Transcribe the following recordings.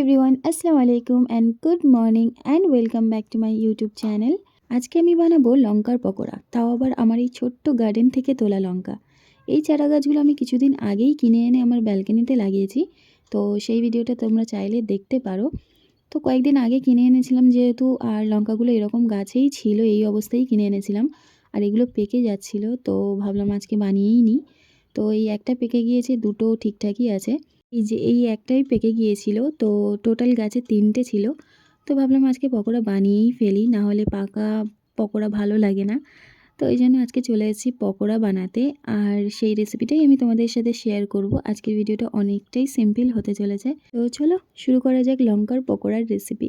Everyone আসসালামু আলাইকুম and good morning and welcome back to my YouTube channel আজকে আমি বানাবো লঙ্কার পকোড়া। তাও আবার আমার এই ছোট্ট গার্ডেন থেকে তোলা লঙ্কা। এই চারা গাছগুলো আমি কিছুদিন আগেই কিনে এনে আমার ব্যালকনিতে লাগিয়েছি। তো সেই ভিডিওটা তোমরা চাইলে দেখতে পারো। তো কয়েকদিন আগে কিনে এনেছিলাম যেহেতু আর লঙ্কাগুলো এরকম গাছেই ছিল, এই অবস্থায় কিনে এনেছিলাম। আর এগুলো পেকে যাচ্ছিল, তো ভাবলাম আজকে বানিয়েই নিই। তো এই একটা পেকে গিয়েছে, দুটো ঠিকঠাকই আছে। এই যে এই একটাই পেকে গিয়েছিল, তো টোটাল গাছে তিনটে ছিল। তো ভাবলাম আজকে পকোড়া বানিয়েই ফেলি, না হলে পাকা পকোড়া ভালো লাগে না। তো এই জন্য আজকে চলে এসেছি পকোড়া বানাতে, আর সেই রেসিপিটাই আমি তোমাদের সাথে শেয়ার করব। আজকের ভিডিওটা অনেকটাই সিম্পল হতে চলেছে। তো চলো শুরু করা যাক লঙ্কার পকোড়ার রেসিপি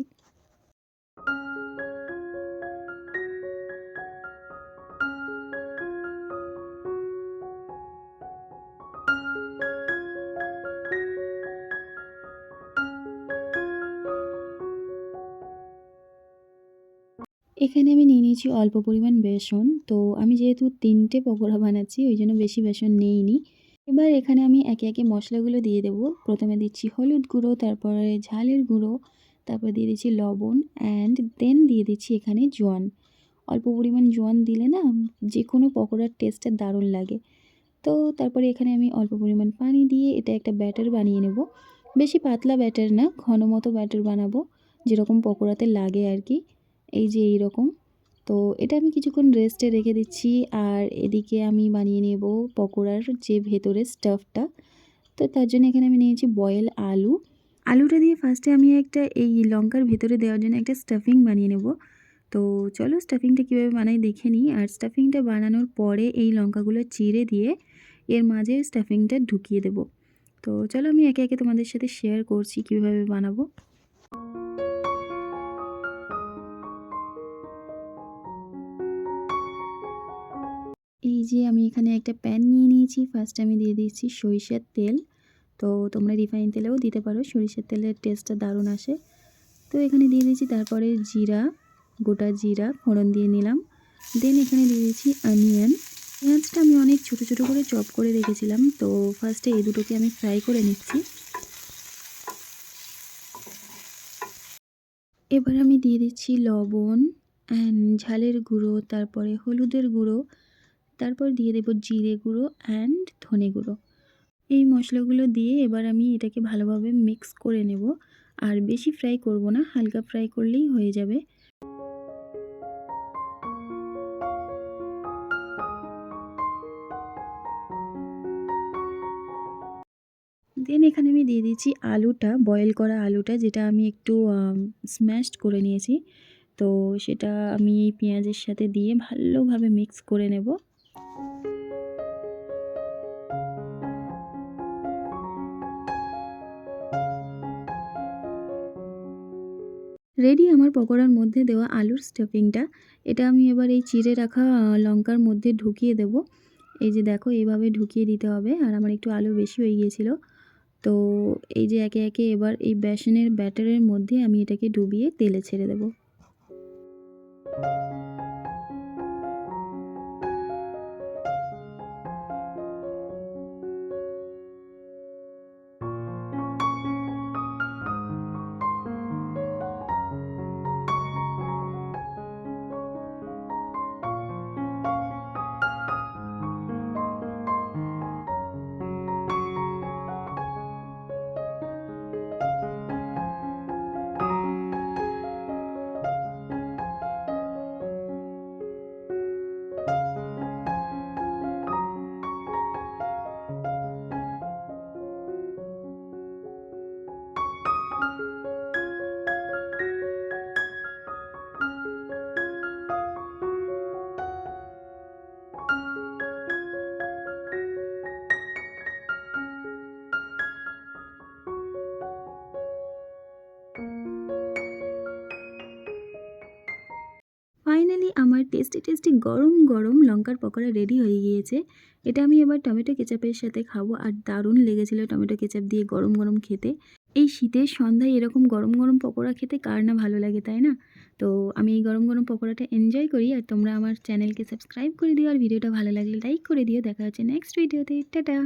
এখানে আমি নিয়ে নিয়েছি অল্প পরিমাণ বেসন। তো আমি যেহেতু তিনটে পকোড়া বানাচ্ছি, ওই জন্য বেশি বেসন নেইনি। এবার এখানে আমি একে একে মশলাগুলো দিয়ে দেবো। প্রথমে দিচ্ছি হলুদ গুঁড়ো, তারপরে ঝালের গুঁড়ো, তারপর দিয়ে দিচ্ছি লবণ অ্যান্ড দেন দিয়ে দিচ্ছি এখানে জোয়ান। অল্প পরিমাণ জোয়ান দিলে না যে কোনো পকোড়ার টেস্টটা দারুণ লাগে। তো তারপরে এখানে আমি অল্প পরিমাণ পানি দিয়ে এটা একটা ব্যাটার বানিয়ে নেব। বেশি পাতলা ব্যাটার না ঘন মতো ব্যাটার বানাবো, যেরকম পকোড়াতে লাগে আর কি। এই যে এই রকম। তো এটা আমি কিছুক্ষণ রেস্টে রেখে দিচ্ছি। আর এদিকে আমি বানিয়ে নেব পকোড়ার যে ভেতরে স্টাফটা তো তার জন্য এখানে আমি নিয়েছি বয়েল আলু। আলুটা দিয়ে ফার্স্টে আমি একটা এই লঙ্কার ভেতরে দেওয়ার জন্য একটা স্টাফিং বানিয়ে নেব। তো চলো স্টাফিংটা কীভাবে বানাই দেখে নিই। আর স্টাফিংটা বানানোর পরে এই লঙ্কাগুলো চিড়ে দিয়ে এর মাঝে স্টাফিংটা ঢুকিয়ে দেব। তো চলো আমি একে একে তোমাদের সাথে শেয়ার করছি কীভাবে বানাবো। যে আমি এখানে একটা প্যান নিয়ে নিয়েছি। ফার্স্ট আমি দিয়ে দিচ্ছি সরিষার তেল। তো তোমরা রিফাইন তেলেও দিতে পারো। সরিষার তেলের টেস্টটা দারুণ আসে। তো এখানে দিয়ে দিয়েছি তারপরে জিরা, গোটা জিরা, ফোড়ন দিয়ে নিলাম। দেন এখানে দিয়ে দিয়েছি অনিয়ন পেঁয়াজটা আমি অনেক ছোট ছোট করে চপ করে রেখেছিলাম। তো ফার্স্টে এই দুটোকে আমি ফ্রাই করে নিচ্ছি। এবার আমি দিয়ে দিচ্ছি লবণ অ্যান্ড ঝালের গুঁড়ো, তারপরে হলুদের গুঁড়ো। তারপর দিয়ে দেবো জিরে গুঁড়ো অ্যান্ড ধনে গুঁড়ো। এই মশলাগুলো দিয়ে এবার আমি এটাকে ভালোভাবে মিক্স করে নেব। আর বেশি ফ্রাই করব না, হালকা ফ্রাই করলেই হয়ে যাবে। দেন এখানে আমি দিয়ে দিচ্ছি আলুটা বয়েল করা আলুটা, যেটা আমি একটু স্ম্যাশড করে নিয়েছি। তো সেটা আমি এই পেঁয়াজের সাথে দিয়ে ভালোভাবে মিক্স করে নেব। রেডি আমার পকোড়ার মধ্যে দেওয়া আলুর স্টাফিংটা এটা আমি এবার এই চিড়ে রাখা লঙ্কার মধ্যে ঢুকিয়ে দেব। এই যে দেখো, এইভাবে ঢুকিয়ে দিতে হবে। আর আমার একটু আলু বেশি হয়ে গিয়েছিল। তো এই যে একে একে এবার এই বেসনের ব্যাটারের মধ্যে আমি এটাকে ডুবিয়ে তেলে ছেড়ে দেবো। ফাইনালি আমার টেস্টি টেস্টি গরম গরম লঙ্কার পকোড়া রেডি হয়ে গিয়েছে। এটা আমি এবার টমেটো কেচাপের সাথে খাব আর দারুণ লেগেছিলো টমেটো কেচাপ দিয়ে গরম গরম খেতে। এই শীতের সন্ধ্যায় এরকম গরম গরম পকোড়া খেতে কার না ভালো লাগে, তাই না? তো আমি এই গরম গরম পকোড়াটা এনজয় করি আর তোমরা আমার চ্যানেলকে সাবস্ক্রাইব করে দিও আর ভিডিওটা ভালো লাগলে লাইক করে দিও। দেখা হচ্ছে নেক্সট ভিডিওতে টাটা!